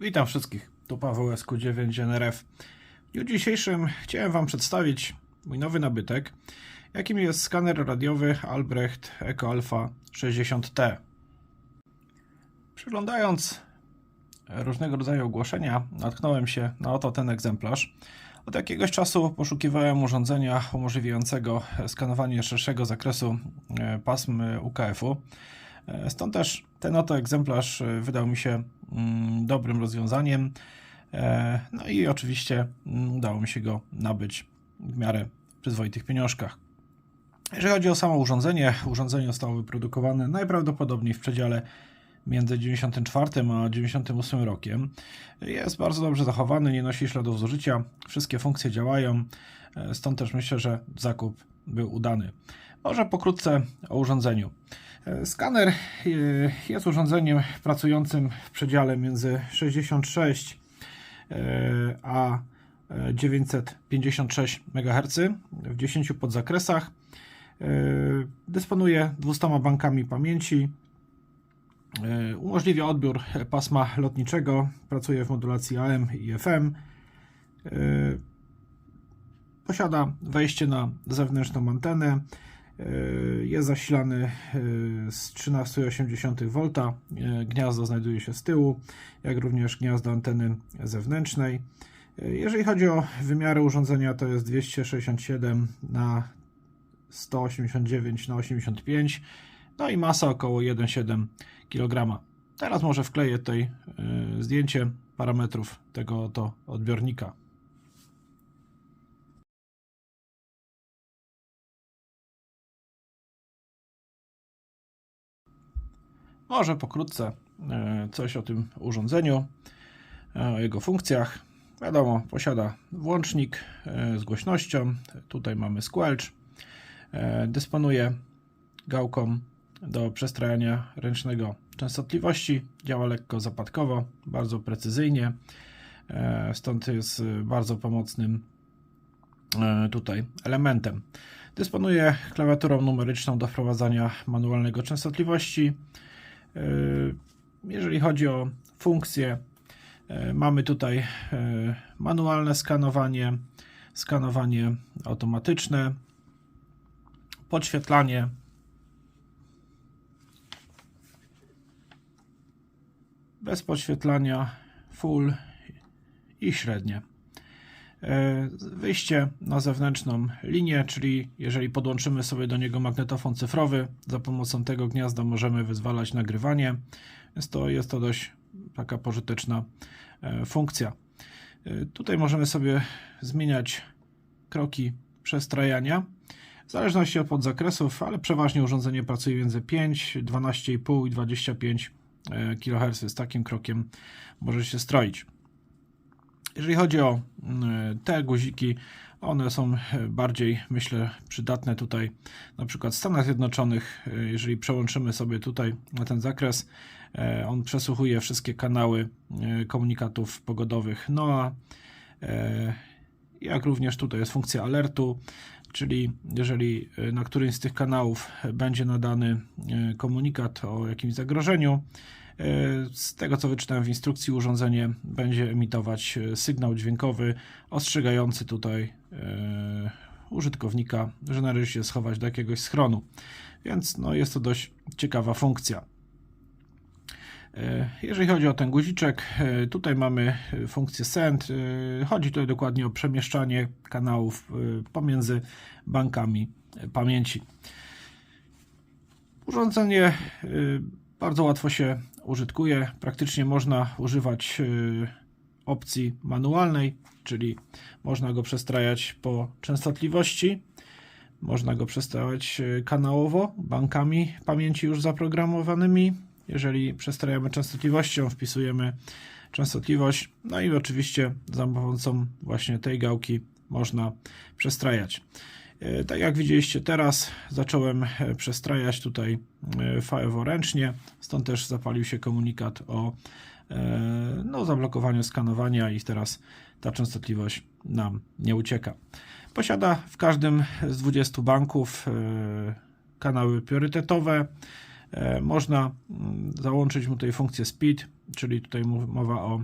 Witam wszystkich, tu Paweł SQ9 NRF. W dniu dzisiejszym chciałem Wam przedstawić mój nowy nabytek, jakim jest skaner radiowy Albrecht Eco Alpha 60T. Przyglądając różnego rodzaju ogłoszenia, natknąłem się na oto ten egzemplarz. Od jakiegoś czasu poszukiwałem urządzenia umożliwiającego skanowanie szerszego zakresu e, pasm UKF-u. E, Stąd też ten oto egzemplarz e, wydał mi się dobrym rozwiązaniem. E, No i oczywiście mm, udało mi się go nabyć w miarę przyzwoitych pieniążkach. Jeżeli chodzi o samo urządzenie, urządzenie zostało wyprodukowane najprawdopodobniej w przedziale między 94 a 98 rokiem. Jest bardzo dobrze zachowany, nie nosi śladów zużycia, wszystkie funkcje działają, e, stąd też myślę, że zakup był udany. Może pokrótce o urządzeniu. E, Skaner e, jest urządzeniem pracującym w przedziale między 66 e, a e, 956 MHz w 10 podzakresach. Dysponuje 200 bankami pamięci. Umożliwia odbiór pasma lotniczego. Pracuje w modulacji AM i FM. Posiada wejście na zewnętrzną antenę. E, Jest zasilany e, z 13,8 V. E, Gniazdo znajduje się z tyłu, jak również gniazdo anteny zewnętrznej. Jeżeli chodzi o wymiary urządzenia, to jest 267 na 189 na 85, no i masa około 1,7 kg. Teraz może wkleję tutaj zdjęcie parametrów tego oto odbiornika. Może pokrótce e, coś o tym urządzeniu, e, o jego funkcjach. Wiadomo, posiada włącznik e, z głośnością. Tutaj mamy squelch. Dysponuje gałką do przestrajania ręcznego częstotliwości. Działa lekko zapadkowo, bardzo precyzyjnie. Stąd jest bardzo pomocnym tutaj elementem. Dysponuje klawiaturą numeryczną do wprowadzania manualnego częstotliwości. E, Jeżeli chodzi o funkcje, e, mamy tutaj e, manualne skanowanie, skanowanie automatyczne, podświetlanie, bez podświetlania, full i średnie. E, Wyjście na zewnętrzną linię, czyli jeżeli podłączymy sobie do niego magnetofon cyfrowy, za pomocą tego gniazda możemy wyzwalać nagrywanie. Jest to, jest to dość taka pożyteczna e, funkcja. E, Tutaj możemy sobie zmieniać kroki przestrajania w zależności od podzakresów, ale przeważnie urządzenie pracuje między 5, 12,5 i 25 kHz. Z takim krokiem może się stroić. Jeżeli chodzi o mm, te guziki, one są e, bardziej, myślę, przydatne tutaj, na przykład w Stanach Zjednoczonych. e, Jeżeli przełączymy sobie tutaj na ten zakres, e, on przesłuchuje wszystkie kanały komunikatów pogodowych NOAA. Jak również tutaj jest funkcja alertu, czyli jeżeli na którymś z tych kanałów będzie nadany komunikat o jakimś zagrożeniu, z tego co wyczytałem w instrukcji, urządzenie będzie emitować e, sygnał dźwiękowy ostrzegający tutaj e, użytkownika, że należy się schować do jakiegoś schronu. Więc no, jest to dość ciekawa funkcja. E, Jeżeli chodzi o ten guziczek, e, tutaj mamy e, funkcję send. E, Chodzi tutaj dokładnie o przemieszczanie kanałów e, pomiędzy bankami e, pamięci. Urządzenie e, bardzo łatwo się użytkuje. Praktycznie można używać e, opcji manualnej, czyli można go przestrajać po częstotliwości. Można go przestrajać e, kanałowo, bankami pamięci już zaprogramowanymi. Jeżeli przestrajamy częstotliwością, wpisujemy częstotliwość, no i oczywiście za pomocą właśnie tej gałki można przestrajać. E, Tak jak widzieliście teraz, zacząłem e, przestrajać tutaj e, fajowo ręcznie, stąd też zapalił się komunikat o no, zablokowaniu skanowania i teraz ta częstotliwość nam nie ucieka. Posiada w każdym z 20 banków kanały priorytetowe. Można załączyć mu tutaj funkcję speed, czyli tutaj mowa o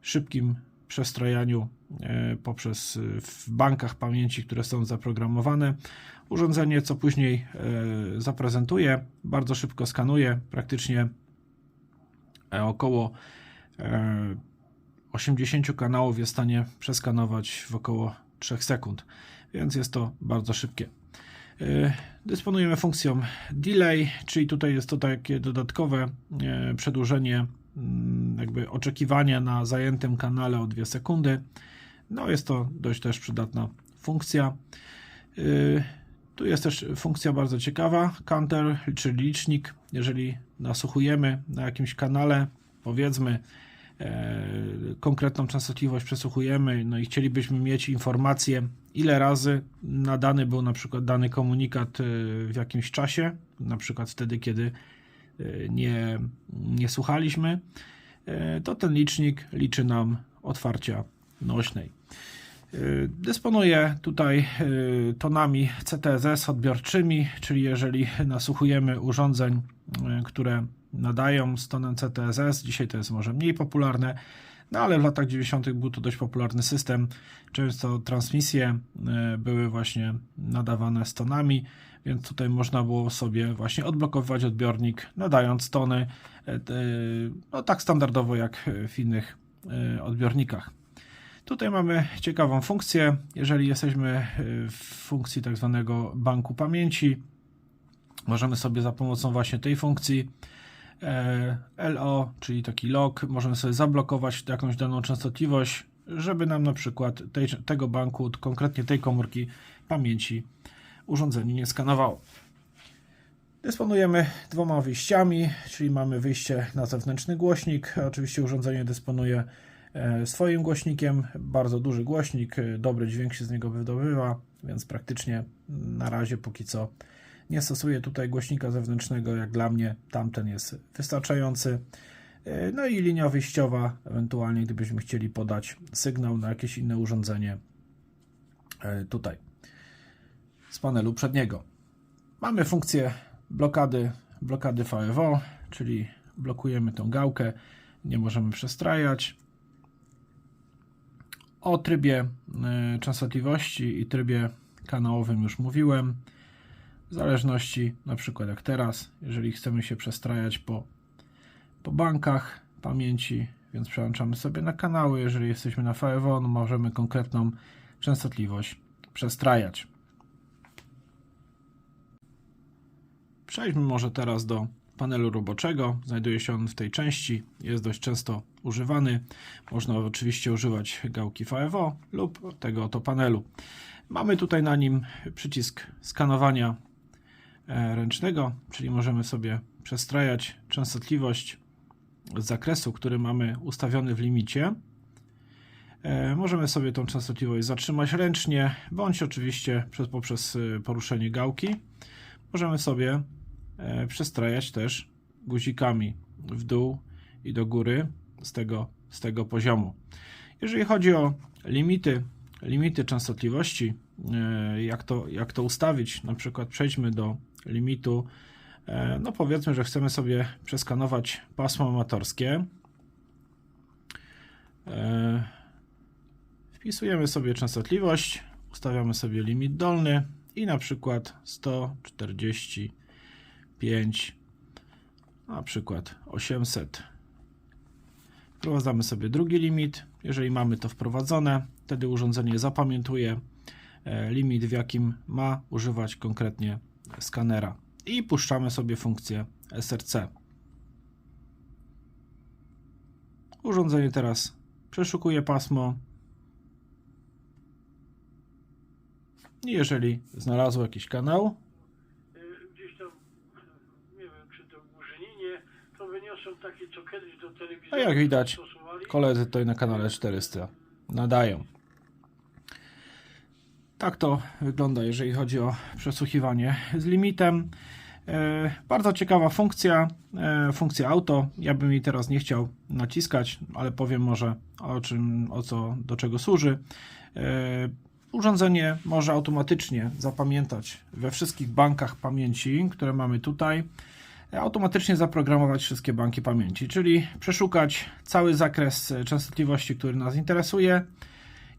szybkim przestrajaniu e, poprzez e, w bankach pamięci, które są zaprogramowane. Urządzenie, co później e, zaprezentuje, bardzo szybko skanuje, praktycznie około e, 80 kanałów jest w stanie przeskanować w około 3 sekund, więc jest to bardzo szybkie. Dysponujemy funkcją delay, czyli tutaj jest to takie dodatkowe przedłużenie jakby oczekiwania na zajętym kanale o 2 sekundy. No jest to dość też przydatna funkcja. E, Tu jest też funkcja bardzo ciekawa, counter, czyli licznik. Jeżeli nasłuchujemy na jakimś kanale, powiedzmy, e, konkretną częstotliwość przesłuchujemy, no i chcielibyśmy mieć informację, ile razy nadany był na przykład dany komunikat e, w jakimś czasie, na przykład wtedy, kiedy nie, nie słuchaliśmy, e, to ten licznik liczy nam otwarcia nośnej. Y, Dysponuję tutaj y, tonami CTSS odbiorczymi, czyli jeżeli nasłuchujemy urządzeń, które nadają z tonem CTSS, dzisiaj to jest może mniej popularne, no ale w latach 90. był to dość popularny system. Często transmisje były właśnie nadawane z tonami, więc tutaj można było sobie właśnie odblokowywać odbiornik, nadając tony, e, no tak standardowo jak w innych e, odbiornikach. Tutaj mamy ciekawą funkcję. Jeżeli jesteśmy e, w funkcji tak zwanego banku pamięci, możemy sobie za pomocą właśnie tej funkcji e, LO, czyli taki log, możemy sobie zablokować jakąś daną częstotliwość, żeby nam na przykład tej, tego banku, konkretnie tej komórki pamięci urządzenie nie skanowało. Dysponujemy dwoma wyjściami, czyli mamy wyjście na zewnętrzny głośnik. Oczywiście urządzenie dysponuje e, swoim głośnikiem, bardzo duży głośnik, e, dobry dźwięk się z niego wydobywa, więc praktycznie na razie póki co nie stosuję tutaj głośnika zewnętrznego. Jak dla mnie tamten jest wystarczający. E, No i linia wyjściowa, ewentualnie gdybyśmy chcieli podać sygnał na jakieś inne urządzenie e, tutaj z panelu przedniego. Mamy funkcję blokady, blokady VFO, czyli blokujemy tą gałkę, nie możemy przestrajać. O trybie y, częstotliwości i trybie kanałowym już mówiłem. W zależności, na przykład jak teraz, jeżeli chcemy się przestrajać po, po bankach pamięci, więc przełączamy sobie na kanały. Jeżeli jesteśmy na no możemy konkretną częstotliwość przestrajać. Przejdźmy może teraz do panelu roboczego. Znajduje się on w tej części, jest dość często używany. Można oczywiście używać gałki VFO lub tego oto panelu. Mamy tutaj na nim przycisk skanowania ręcznego, czyli możemy sobie przestrajać częstotliwość z zakresu, który mamy ustawiony w limicie. E, Możemy sobie tą częstotliwość zatrzymać ręcznie, bądź oczywiście przez, poprzez e, poruszenie gałki. Możemy sobie e, przestrajać też guzikami w dół i do góry z tego, z tego poziomu. Jeżeli chodzi o limity, limity częstotliwości, e, jak to, jak to ustawić, na przykład przejdźmy do limitu, e, no powiedzmy, że chcemy sobie przeskanować pasmo amatorskie. E, Wpisujemy sobie częstotliwość, ustawiamy sobie limit dolny i na przykład 145, na przykład 800. Wprowadzamy sobie drugi limit. Jeżeli mamy to wprowadzone, wtedy urządzenie zapamiętuje e, limit, w jakim ma używać konkretnie skanera. I puszczamy sobie funkcję SRC. Urządzenie teraz przeszukuje pasmo. I jeżeli znalazło jakiś kanał, Y, gdzieś tam, nie wiem, czy to w Murzyninie, to wyniosą takie, co kiedyś do telewizji. A jak widać, stosowali. koledzy tutaj na kanale 400 nadają. Tak to wygląda, jeżeli chodzi o przesłuchiwanie z limitem. E, bardzo ciekawa funkcja, e, funkcja auto. Ja bym jej teraz nie chciał naciskać, ale powiem może o czym, o co, do czego służy. E, urządzenie może automatycznie zapamiętać we wszystkich bankach pamięci, które mamy tutaj, automatycznie zaprogramować wszystkie banki pamięci, czyli przeszukać cały zakres częstotliwości, który nas interesuje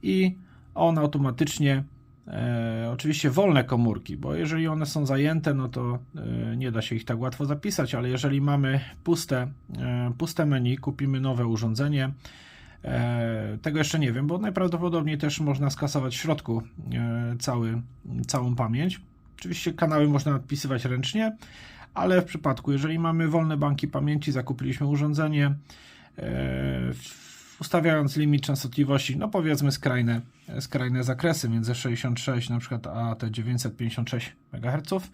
i on automatycznie, e, oczywiście wolne komórki, bo jeżeli one są zajęte, no to e, nie da się ich tak łatwo zapisać, ale jeżeli mamy puste, e, puste menu, kupimy nowe urządzenie, e, tego jeszcze nie wiem, bo najprawdopodobniej też można skasować w środku e, cały, całą pamięć. Oczywiście kanały można odpisywać ręcznie, ale w przypadku, jeżeli mamy wolne banki pamięci, zakupiliśmy urządzenie, e, ustawiając limit częstotliwości, no powiedzmy skrajne, skrajne zakresy między 66 na przykład a te 956 MHz.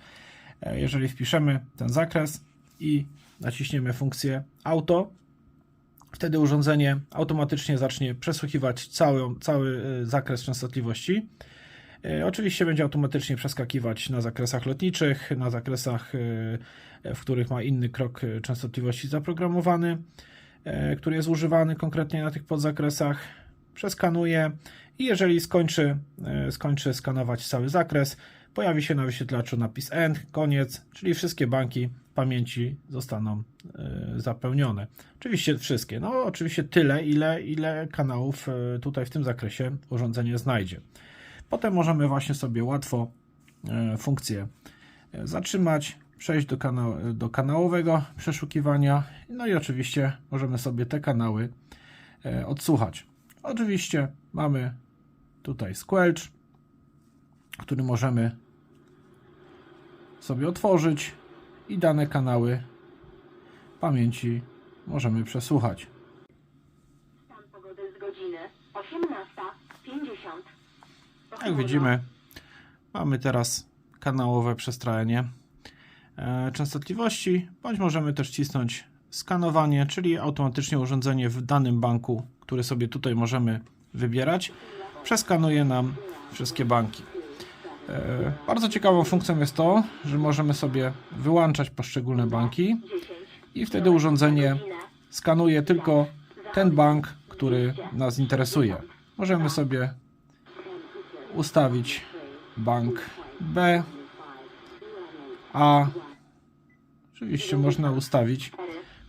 E, Jeżeli wpiszemy ten zakres i naciśniemy funkcję auto, wtedy urządzenie automatycznie zacznie przesłuchiwać cały, cały e, zakres częstotliwości. E, Oczywiście będzie automatycznie przeskakiwać na zakresach lotniczych, na zakresach, w których ma inny krok częstotliwości zaprogramowany, który jest używany konkretnie na tych podzakresach. Przeskanuje i jeżeli skończy, e, skończy skanować cały zakres, pojawi się na wyświetlaczu napis END, koniec, czyli wszystkie banki pamięci zostaną e, zapełnione. Oczywiście wszystkie, no oczywiście tyle, ile, ile kanałów e, tutaj w tym zakresie urządzenie znajdzie. Potem możemy właśnie sobie łatwo e, funkcję e, zatrzymać, przejść do, kana- do kanałowego przeszukiwania, no i oczywiście możemy sobie te kanały e, odsłuchać. Oczywiście mamy tutaj squelch, który możemy sobie otworzyć i dane kanały pamięci możemy przesłuchać. Stan pogody z godziny 18.50. Jak widzimy, mamy teraz kanałowe przestrajanie częstotliwości, bądź możemy też cisnąć skanowanie, czyli automatycznie urządzenie w danym banku, który sobie tutaj możemy wybierać, przeskanuje nam wszystkie banki. E, Bardzo ciekawą funkcją jest to, że możemy sobie wyłączać poszczególne banki i wtedy urządzenie skanuje tylko ten bank, który nas interesuje. Możemy sobie ustawić bank B, A. Oczywiście można ustawić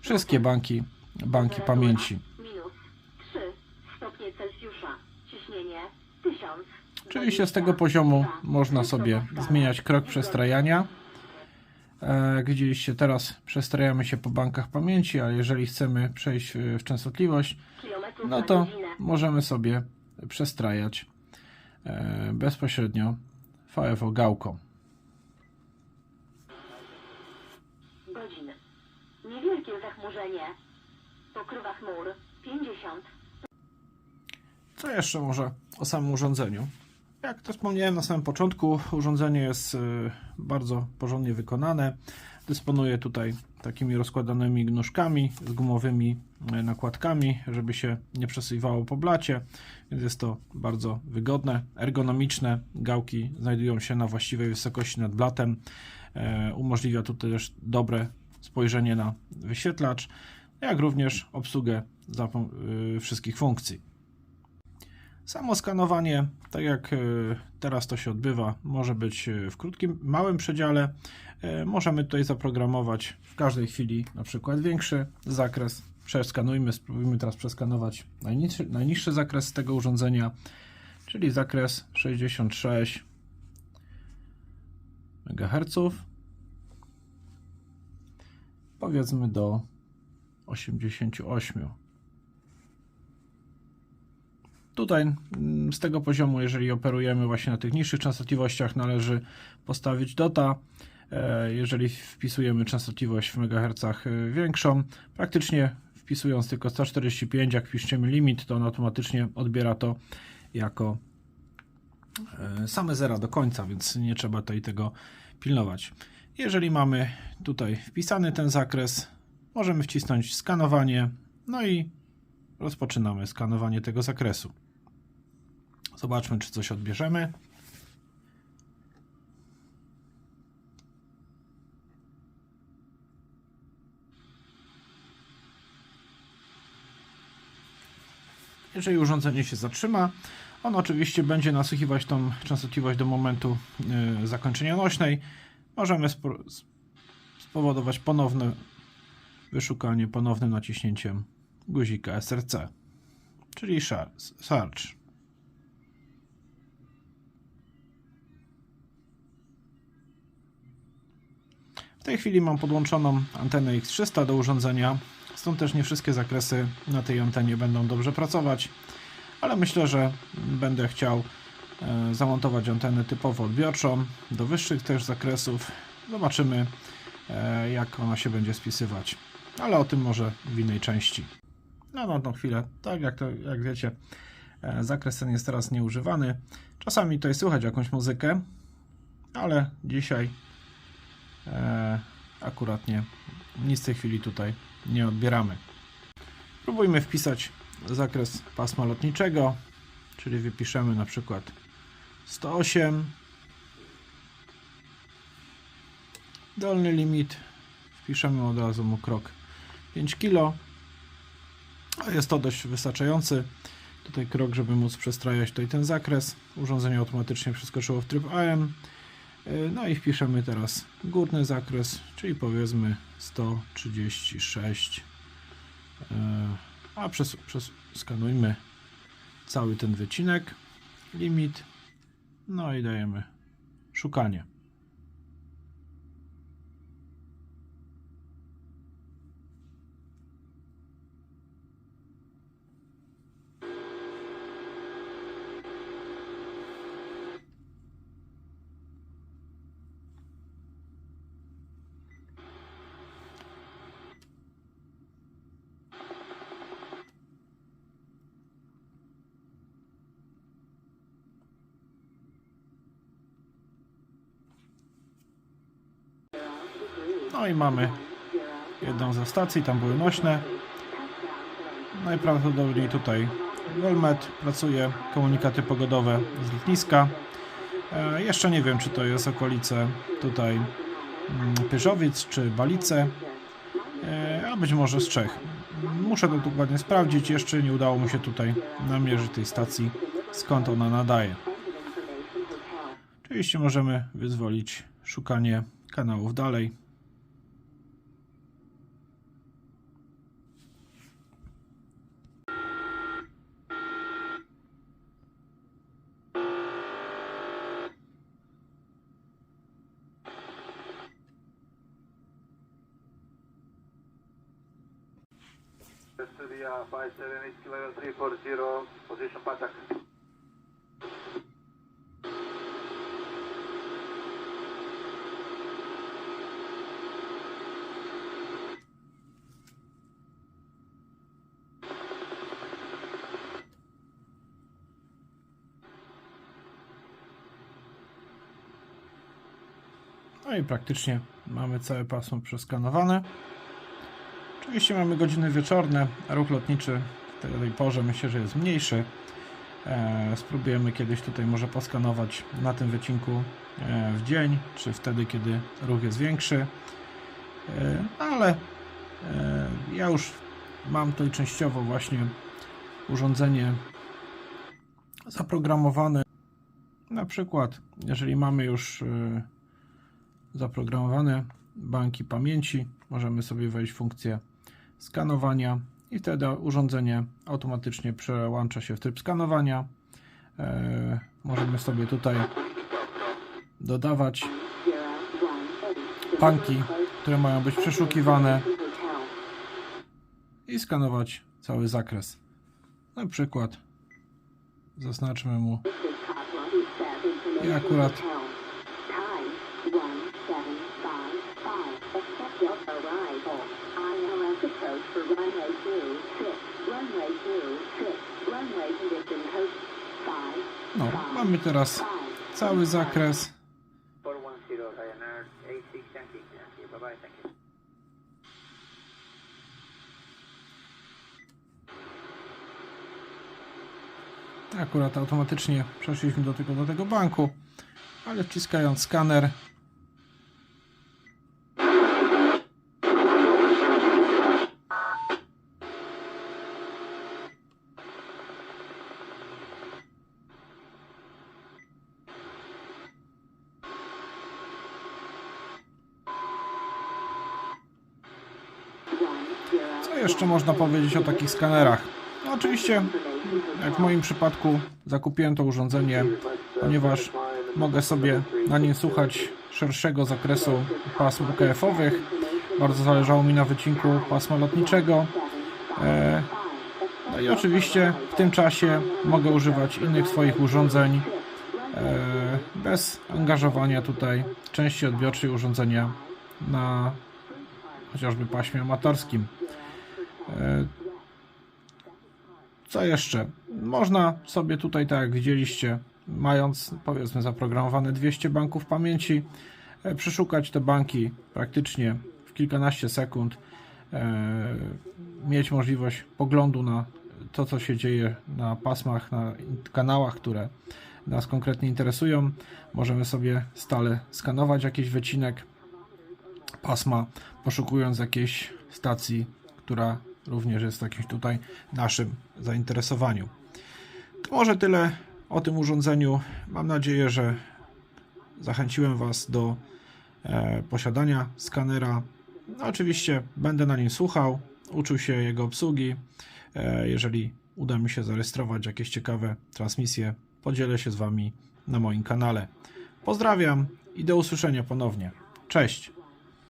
wszystkie banki, banki pamięci. Minus 3 stopnie Celsjusza. Ciśnienie 1000. Oczywiście z tego poziomu można sobie zmieniać krok przestrajania. E, Jak widzieliście, teraz przestrajamy się po bankach pamięci, ale jeżeli chcemy przejść w w częstotliwość, no to możemy sobie przestrajać e, bezpośrednio VFO gałką. Godziny. Zachmurzenie. Pokrywa chmur 50. Co jeszcze może o samym urządzeniu? Jak to wspomniałem na samym początku, urządzenie jest y, bardzo porządnie wykonane. Dysponuje tutaj takimi rozkładanymi nóżkami z gumowymi y, nakładkami, żeby się nie przesuwało po blacie, więc jest to bardzo wygodne, ergonomiczne. Gałki znajdują się na właściwej wysokości nad blatem. E, Umożliwia to też dobre spojrzenie na wyświetlacz, jak również obsługę y, wszystkich funkcji. Samo skanowanie, tak jak e, teraz to się odbywa, może być e, w krótkim, małym przedziale. Możemy tutaj zaprogramować w każdej chwili na przykład większy zakres. Przeskanujmy, spróbujmy teraz przeskanować najniższy, najniższy zakres tego urządzenia, czyli zakres 66 MHz. Powiedzmy do 88 Tutaj mm, z tego poziomu, jeżeli operujemy właśnie na tych niższych częstotliwościach, należy postawić dota. E, Jeżeli wpisujemy częstotliwość w megahercach e, większą, praktycznie wpisując tylko 145, jak wpiszemy limit, to on automatycznie odbiera to jako e, same zera do końca, więc nie trzeba tutaj tego pilnować. Jeżeli mamy tutaj wpisany ten zakres, możemy wcisnąć skanowanie, no i rozpoczynamy skanowanie tego zakresu. Zobaczmy, czy coś odbierzemy. Jeżeli urządzenie się zatrzyma, on oczywiście będzie nasłuchiwać tą częstotliwość do momentu y, zakończenia nośnej. Możemy spowodować ponowne wyszukanie ponownym naciśnięciem guzika SRC, czyli search. W tej chwili mam podłączoną antenę X300 do urządzenia, stąd też nie wszystkie zakresy na tej antenie będą dobrze pracować, ale myślę, że będę chciał zamontować antenę typowo odbiorczą do wyższych też zakresów. Zobaczymy, e, jak ona się będzie spisywać, ale o tym może w innej części. Na tą chwilę, tak jak, to, jak wiecie, e, zakres ten jest teraz nieużywany. Czasami tutaj słychać jakąś muzykę, ale dzisiaj e, akurat nie, nic w tej chwili tutaj nie odbieramy. Spróbujmy wpisać zakres pasma lotniczego, czyli wypiszemy na przykład 108 dolny limit. Wpiszemy od razu mu krok 5 kg jest to dość wystarczający. Tutaj krok, żeby móc przestrajać tutaj ten zakres. Urządzenie automatycznie przeskoczyło w tryb AM. Yy, no i wpiszemy teraz górny zakres czyli powiedzmy 136 Yy, a przez, przez skanujmy cały ten wycinek. Limit no i dajemy. Szukanie no i mamy jedną ze stacji, tam były nośne. Najprawdopodobniej tutaj Golmet pracuje komunikaty pogodowe z lotniska. E, jeszcze nie wiem czy to jest okolice tutaj mm, Pyżowic czy Balice. E, a być może z Czech. Muszę to dokładnie sprawdzić. Jeszcze nie udało mi się tutaj namierzyć tej stacji skąd ona nadaje. Oczywiście możemy wyzwolić szukanie kanałów dalej 340, position Patak. No i praktycznie mamy całe pasmo przeskanowane. Oczywiście mamy godziny wieczorne, ruch lotniczy tej porze myślę, że jest mniejszy. E, spróbujemy kiedyś tutaj może poskanować na tym wycinku e, w dzień, czy wtedy, kiedy ruch jest większy. E, ale ja już mam tutaj częściowo właśnie urządzenie zaprogramowane. Na przykład, jeżeli mamy już zaprogramowane banki pamięci, możemy sobie wejść w funkcję skanowania i wtedy urządzenie automatycznie przełącza się w tryb skanowania. E, możemy sobie tutaj dodawać banki, które mają być przeszukiwane i skanować cały zakres. Na przykład zaznaczmy mu I akurat No, mamy teraz cały zakres. 410 Ryanair A6 thank you. Thank. Akurat automatycznie przeszliśmy do tego, do tego banku, ale wciskając skaner Co jeszcze można powiedzieć o takich skanerach? No oczywiście, jak w moim przypadku, zakupiłem to urządzenie, ponieważ mogę sobie na nim słuchać szerszego zakresu pasm UKF-owych. Bardzo zależało mi na wycinku pasma lotniczego. E, No i oczywiście w tym czasie mogę używać innych swoich urządzeń e, bez angażowania tutaj części odbiorczej urządzenia na chociażby paśmie amatorskim. E, Co jeszcze? Można sobie tutaj, tak jak widzieliście, mając powiedzmy zaprogramowane 200 banków pamięci, e, przeszukać te banki praktycznie w kilkanaście sekund, e, mieć możliwość poglądu na to, co się dzieje na pasmach, na kanałach, które nas konkretnie interesują. Możemy sobie stale skanować jakiś wycinek pasma, poszukując jakiejś stacji, która również jest w jakimś tutaj naszym zainteresowaniu. To może tyle o tym urządzeniu. Mam nadzieję, że zachęciłem Was do e, posiadania skanera. No, oczywiście będę na nim słuchał, uczył się jego obsługi. E, jeżeli uda mi się zarejestrować jakieś ciekawe transmisje, podzielę się z Wami na moim kanale. Pozdrawiam i do usłyszenia ponownie. Cześć!